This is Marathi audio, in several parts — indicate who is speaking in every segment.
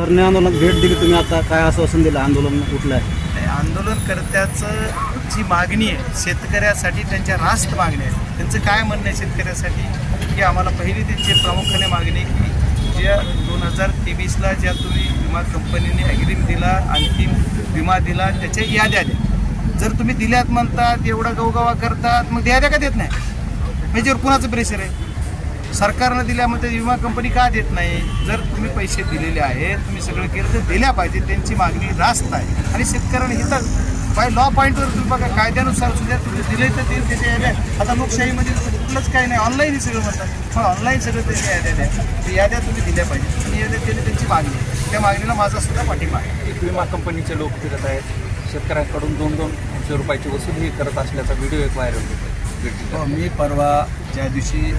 Speaker 1: धरणे आंदोलन भेट दिली तुम्ही आता? काय आश्वासन दिलं आंदोलन कुठलं आहे?
Speaker 2: नाही, आंदोलनकर्त्याचं जी मागणी आहे शेतकऱ्यासाठी त्यांच्या रास्त मागण्या आहेत त्यांचं काय म्हणणं आहे शेतकऱ्यासाठी? की आम्हाला पहिली त्यांची प्रामुख्याने मागणी की ज्या दोन हजार तेवीसला ज्या तुम्ही विमा कंपनीने ॲग्रीम दिला अंतिम विमा दिला त्याच्या याद्या द्या. जर तुम्ही दिल्यात म्हणतात एवढा गवगवा करतात मग याद्या का देत नाही? म्हणजे कुणाचं प्रेशर आहे? सरकारनं दिल्यामध्ये विमा कंपनी का देत नाही? जर तुम्ही पैसे दिलेले आहेत तुम्ही सगळं केलं तर दिल्या पाहिजे त्यांची मागणी रास्त आहे. आणि शेतकऱ्यांना हिथं बाय लॉ पॉईंटवर तुम्ही बघा कायद्यानुसार सुद्धा तुम्ही दिले तर ते त्याच्या याद्या आता लोकशाहीमध्ये कुठलंच काही नाही. ऑनलाईन सगळं म्हणतात. पण ऑनलाईन सगळं त्याच्या याद्या द्या ते याद्या तुम्ही दिल्या पाहिजे. आणि याद्या दिल्या त्यांची मागणी त्या मागणीला माझा सुद्धा पाठिंबा आहे.
Speaker 3: विमा कंपनीचे लोक फिरत आहेत. शेतकऱ्यांकडून दोन दोन दोनशे रुपयाची वसुली करत असल्याचा व्हिडिओ एक व्हायरल होतो
Speaker 2: हो मी परवा ज्या दिवशी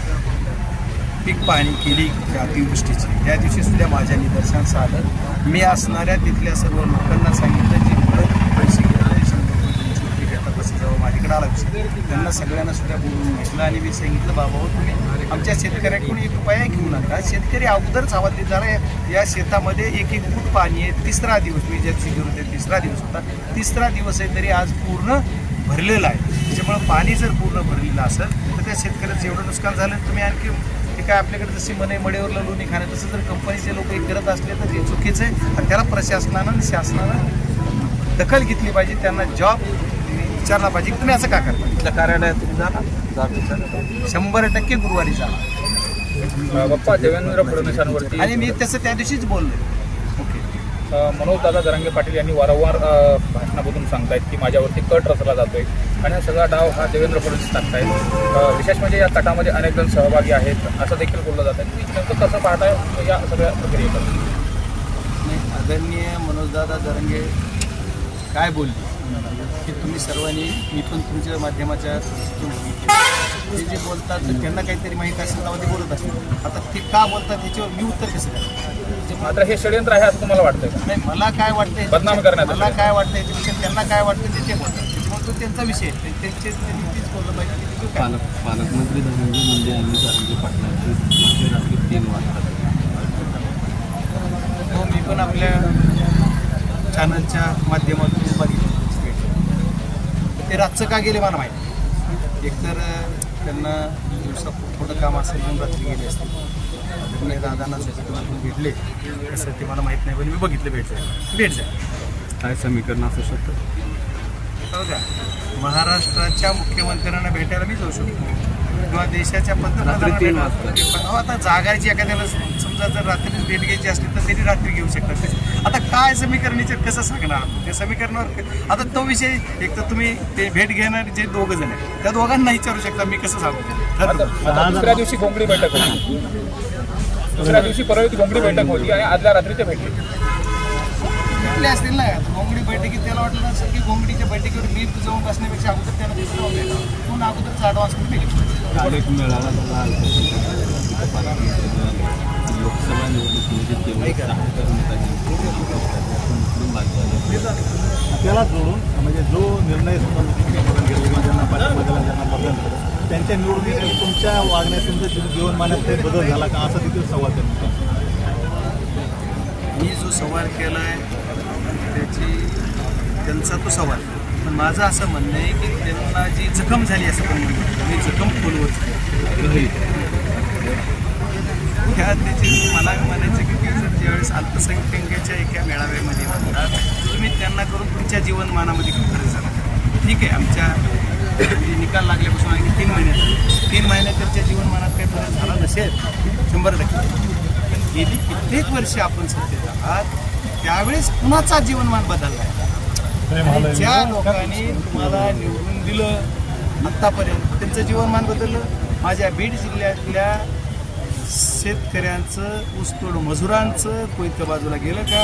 Speaker 2: पीक पाहणी केली त्या अतिवृष्टीची. त्या दिवशी सुद्धा माझ्या निदर्शनास आलं मी असणाऱ्या तिथल्या सर्व लोकांना सांगितलं जे मुलं पैसे घेतले शंभर घेतात तसं जेव्हा माझ्याकडे आला विषय त्यांना सगळ्यांना सुद्धा बोलून घेतलं आणि मी सांगितलं बाबा हो तुम्ही आमच्या शेतकऱ्याकडून एक उपाय घेऊ नका. शेतकरी अगोदरच हवालदिल झाला या शेतामध्ये एक एक फूट पाणी आहे. तिसरा दिवस मी ज्या दिवशी तिसरा दिवस होता. तिसरा दिवस आहे तरी आज पूर्ण भरलेलं आहे. त्याच्यामुळं पाणी जर पूर्ण भरलेलं असेल तर त्या शेतकऱ्याचं एवढं नुकसान झालं तुम्ही आणखी काय आपल्याकडे जशी मने मडेवर लोणी खाणं तसं जर कंपनीचे लोक हे करत असले तर ते चुकीचं आहे. आणि त्याला प्रशासनानं आणि शासनानं दखल घेतली पाहिजे त्यांना जॉब विचारला पाहिजे. की तुम्ही असं का करता?
Speaker 3: कार्यालयात तुम्ही जाणार.
Speaker 2: शंभर टक्के गुरुवारी जा
Speaker 4: बाप्पा देवेंद्र फडणवीसांवरती
Speaker 2: आणि मी तसं त्या दिवशीच बोललो
Speaker 4: मनोजदादा जरांगे पाटील यांनी वारंवार भाषणामधून सांगतायत की माझ्यावरती कट रचला जातोय आणि हा सगळा डाव हा देवेंद्र फडणवीस टाकतायत. विशेष म्हणजे या कटामध्ये अनेक जण सहभागी आहेत असं देखील बोललं जात आहे नेमकं कसं पाहताय या सगळ्या प्रक्रियेकडे
Speaker 2: आदरणीय मनोजदादा जरंगे काय बोलले? की तुम्ही सर्वांनी मी पण तुमच्या माध्यमाच्या ते जे बोलतात त्यांना काहीतरी माहीत असेल तेव्हा ते बोलत असतील आता ते का बोलतात ह्याच्यावर मी उत्तर कसं द्यायचं?
Speaker 4: मात्र हे षडयंत्र आहे असं तुम्हाला वाटतंय का?
Speaker 2: नाही मला काय वाटतं
Speaker 4: बदनाम करण्याचं
Speaker 2: मला. काय वाटतं याच्यापेक्षा त्यांना काय वाटतं ते ते बोलतात त्याच्यामुळे तो त्यांचा विषय आहे. ते- त्यांचे त्यांनी तेच बोललं पाहिजे की तिथं काय?
Speaker 1: पालक पालकमंत्री धनंजय मुंडे यांनी जारंगे पाटलांची मध्यरात्री तीन वाजता.
Speaker 2: हो मी पण आपल्या चॅनलच्या माध्यमातून बघितलं. ते रातचं का गेले मला माहिती एकतर अं, त्यांना दिवसा थोडं काम असेल म्हणून रात्री गेले असते. मी दादांना सुद्धा भेटले. कसं ते मला माहीत नाही पण मी बघितलं भेट भेट जाय
Speaker 1: काय समीकरण असू शकतं?
Speaker 2: हो का महाराष्ट्राच्या मुख्यमंत्र्यांना भेटायला मी जाऊ शकतो. किंवा देशाच्या भेटायला- हो, आता जागायची एखाद्याला समजा जर रात्री भेट घ्यायची असली तर त्यांनी रात्री घेऊ शकतात. आता काय समीकरणाचे कसं सांगणार ते समीकरणावर आता तो विषय एक तर तुम्ही ते भेट घेणार जे दोघं जण आहेत त्या दोघांना विचारू शकता मी कसं सांगू
Speaker 4: दुसऱ्या दिवशी घोंगडी बैठक होती. दुसऱ्या दिवशी परवा घोंगडी बैठक होती आणि आदल्या रात्री ते भेटले
Speaker 2: असतील ना? बैठकीत त्याला वाटलं असेल की घोंगडीच्या बैठकीवर मी जाऊन बसण्यापेक्षा अगोदर त्याला दुसरं भेटा म्हणून अगोदरचा ॲडव्हान्स
Speaker 1: झाला लोकसभा निवडणुकीमध्ये
Speaker 5: त्याला जोडून म्हणजे जो निर्णय ज्यांना पाठिंबा ज्यांना त्यांच्या निवडणुकीत तुमच्या वागण्यात तुमच्या जीव- जीवनमानात काही बदल झाला का? असा देखील सवाल त्यांनी
Speaker 2: मी जो सवाल केला आहे त्याची त्यांचा तो सवाल. पण माझं असं म्हणणं आहे की त्यांना जी जखम झाली असं पण म्हणतो मी जखम खोलवर झाली. त्या त्याची मला म्हणायचं की ते जर ज्यावेळेस अल्पसंख्याकाच्या एका मेळाव्यामध्ये म्हणतात तुम्ही त्यांना करून तुमच्या जीवनमानामध्ये खूप फरक झाला. ठीक आहे आमच्या म्हणजे निकाल लागल्यापासून आणखी तीन महिन्यात. तीन महिन्यात त्यांच्या जीवनमानात काही फरक झाला नसेल? शंभर टक्के. पण गेली कित्येक वर्ष आपण सत्तेत आहात. त्यावेळेस कुणाचा जीवनमान बदलला आहे ज्या लोकांनी तुम्हाला निवडून दिलं आत्तापर्यंत त्यांचं जीवनमान बदललं. माझ्या बीड जिल्ह्यातल्या शेतकऱ्यांचं ऊसतोड मजुरांचं कोयत्या बाजूला गेलं का?